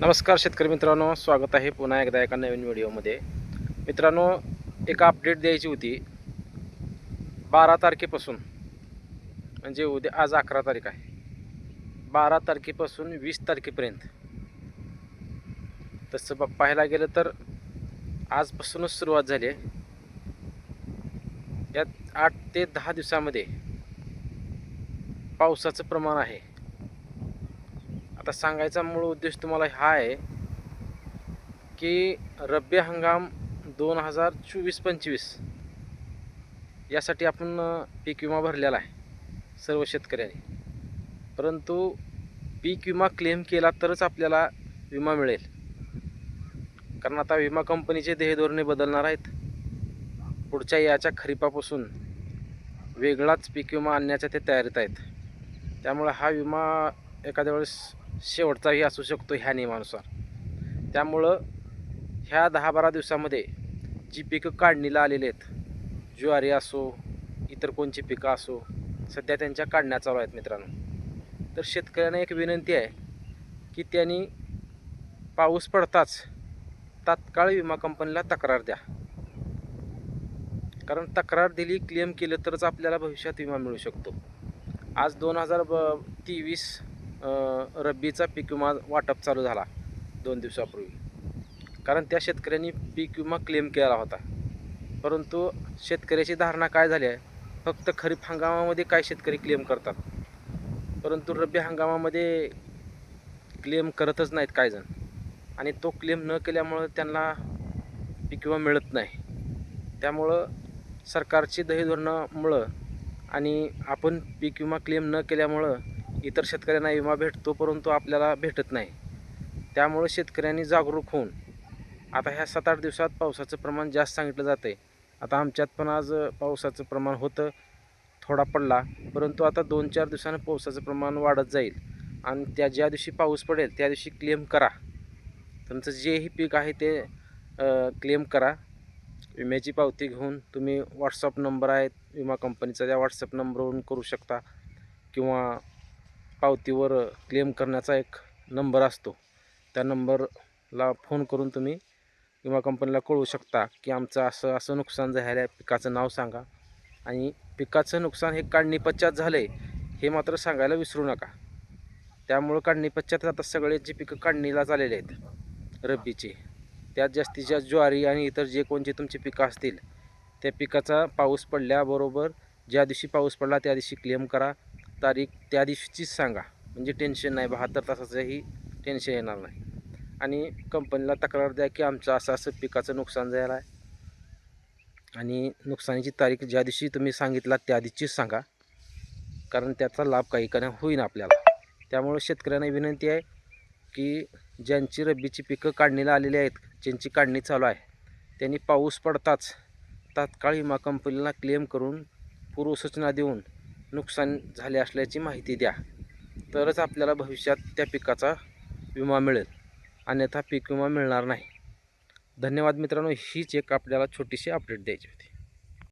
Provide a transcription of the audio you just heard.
नमस्कार शेतकरी मित्रांनो स्वागत आहे पुन्हा एकदा एका नवीन व्हिडिओमध्ये. मित्रांनो एक अपडेट द्यायची होती. बारा तारखेपासून म्हणजे उद्या आज अकरा तारीख आहे. बारा तारखेपासून वीस तारखेपर्यंत. तसं बघ पाहायला गेलं तर आजपासूनच सुरुवात झाली आहे. यात आठ ते दहा दिवसामध्ये पावसाचं प्रमाण आहे. आता सांगायचा मूळ उद्देश तुम्हाला हा आहे की रब्बी हंगाम दोन हजार चोवीस पंचवीस यासाठी आपण पीक विमा भरलेला आहे सर्व शेतकऱ्यांनी. परंतु पीक विमा क्लेम केला तरच आपल्याला विमा मिळेल. कारण आता विमा कंपनीचे ध्येयधोरणे बदलणार आहेत. पुढच्या याच्या खरीपापासून वेगळाच पीक विमा आणण्याच्या ते तयारीत आहेत. त्यामुळे हा विमा एखाद्या वेळेस शेवटचाही असू शकतो ह्या नियमानुसार. त्यामुळं ह्या दहा बारा दिवसामध्ये जी पिकं काढणीला आलेली आहेत ज्वारी असो इतर कोणची पिकं असो सध्या त्यांच्या काढण्या चालू आहेत मित्रांनो. तर शेतकऱ्यांना एक विनंती आहे की त्यांनी पाऊस पडताच तात्काळ विमा कंपनीला तक्रार द्या. कारण तक्रार दिली क्लेम केलं तरच आपल्याला भविष्यात विमा मिळू शकतो. आज दोन हजार ब तेवीस रब्बीचा पीक विमा वाटप चालू झाला दोन दिवसापूर्वी. कारण त्या शेतकऱ्यांनी पीक विमा क्लेम केला होता. परंतु शेतकऱ्याची धारणा काय झाली आहे? फक्त खरीप हंगामामध्ये काय शेतकरी क्लेम करतात? परंतु रब्बी हंगामामध्ये क्लेम करतच नाहीत काय जण. आणि तो क्लेम न केल्यामुळं त्यांना पीक विमा मिळत नाही. त्यामुळं सरकारची दही धोरणामुळं आणि आपण पीक विमा क्लेम न केल्यामुळं इतर शेतकऱ्यांना विमा भेटतो परंतु आपल्याला भेटत नाही. त्यामुळे शेतकऱ्यांनी जागरूक होऊन आता ह्या सात आठ दिवसात पावसाचं प्रमाण जास्त सांगितलं जातं आहे आता आमच्यात पण आज पावसाचं प्रमाण होतं थोडा पडला परंतु आता दोन चार दिवसानं पावसाचं प्रमाण वाढत जाईल. आणि त्या ज्या दिवशी पाऊस पडेल त्या दिवशी क्लेम करा. तुमचं जेही पीक आहे ते क्लेम करा. विम्याची पावती घेऊन तुम्ही व्हॉट्सअप नंबर आहेत विमा कंपनीचा त्या व्हॉट्सअप नंबरवरून करू शकता. किंवा पावतीवर क्लेम करण्याचा एक नंबर असतो. त्या नंबरला फोन करून तुम्ही विमा कंपनीला कळवू शकता की आमचं असं असं नुकसान झालं आहे पिकाचं नाव सांगा. आणि पिकाचं नुकसान हे काढणी पश्चात झालं आहे हे मात्र सांगायला विसरू नका. त्यामुळं काढणी पश्चात आता सगळे जे पिकं काढणीला झालेले आहेत रब्बीचे त्यात जास्तीत जास्त ज्वारी आणि इतर जे कोणते तुमची पिकं असतील त्या पिकाचा पाऊस पडल्याबरोबर ज्या दिवशी पाऊस पडला त्या दिवशी क्लेम करा. तारीख त्या दिवशीचीच सांगा. म्हणजे टेन्शन नाही बहात्तर तासाचंही टेन्शन येणार नाही. आणि कंपनीला तक्रार द्या की आमचं असं असं पिकाचं नुकसान झालं आहे आणि नुकसानीची तारीख ज्या दिवशी तुम्ही सांगितला त्या दिवशीच सांगा. कारण त्याचा लाभ काही काही होईन आपल्याला. त्यामुळे शेतकऱ्यांना विनंती आहे की ज्यांची रब्बीची पिकं काढणीला आलेली आहेत ज्यांची काढणी चालू आहे त्यांनी पाऊस पडताच तात्काळ विमा कंपनीला क्लेम करून पूर्वसूचना देऊन नुकसान झाले असल्याची माहिती द्या. तरच आपल्याला भविष्यात त्या पिकाचा विमा मिळेल. अन्यथा पीक विमा मिळणार नाही. धन्यवाद मित्रांनो. हीच एक आपल्याला छोटीशी अपडेट द्यायची होती.